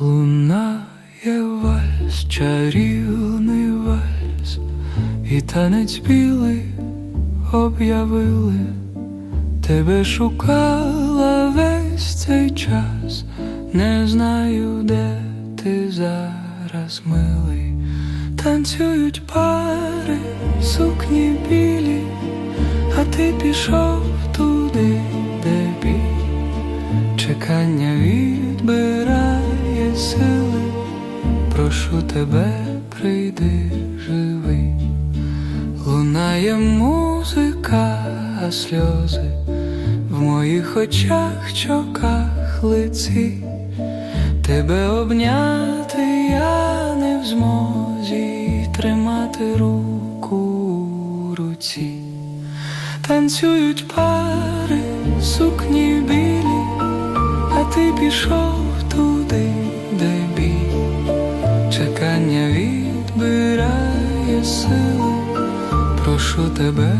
Лунає вальс, чарівний вальс, і танець білий об'явили, тебе шукала весь цей час, не знаю, де ти зараз, милий, танцюють пари, сукні білі, а ти пішов туди, де біль. Чекання прошу тебе, прийди живий. Лунає музика, а сльози в моїх очах, чоках лиці. Тебе обняти я не в змозі тримати руку у руці. Танцюють пари, сукні білі, а ти пішов сили, прошу тебе,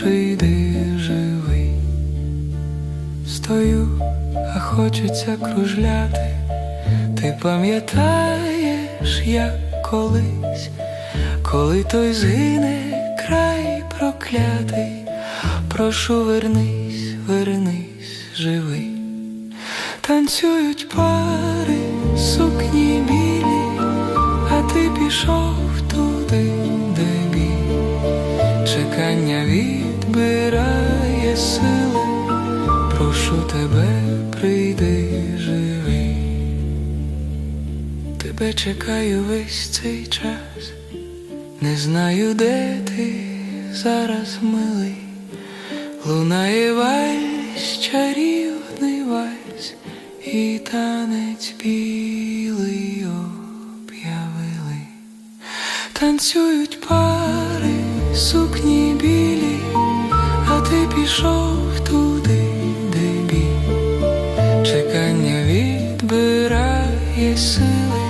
прийди живий. Стою, а хочеться кружляти. Ти пам'ятаєш, як колись, коли той згине край проклятий. Прошу, вернись, вернись, живий. Танцюють пари, сукні відбирає сили, прошу тебе, прийди живий. Тебе чекаю весь цей час, не знаю, де ти зараз милий. Лунає вальс, чарівний вальс, і танець білий об'явили. Танцюють пари, сукні пішов туди, де бій. Чекання відбирає сили,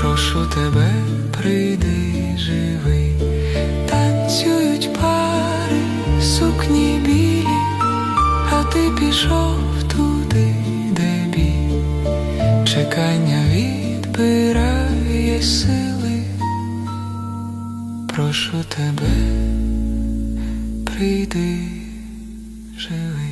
прошу тебе, прийди живий. Танцюють пари, сукні білі, а ти пішов туди, де бій. Чекання відбирає сили, прошу тебе, прийди 谁为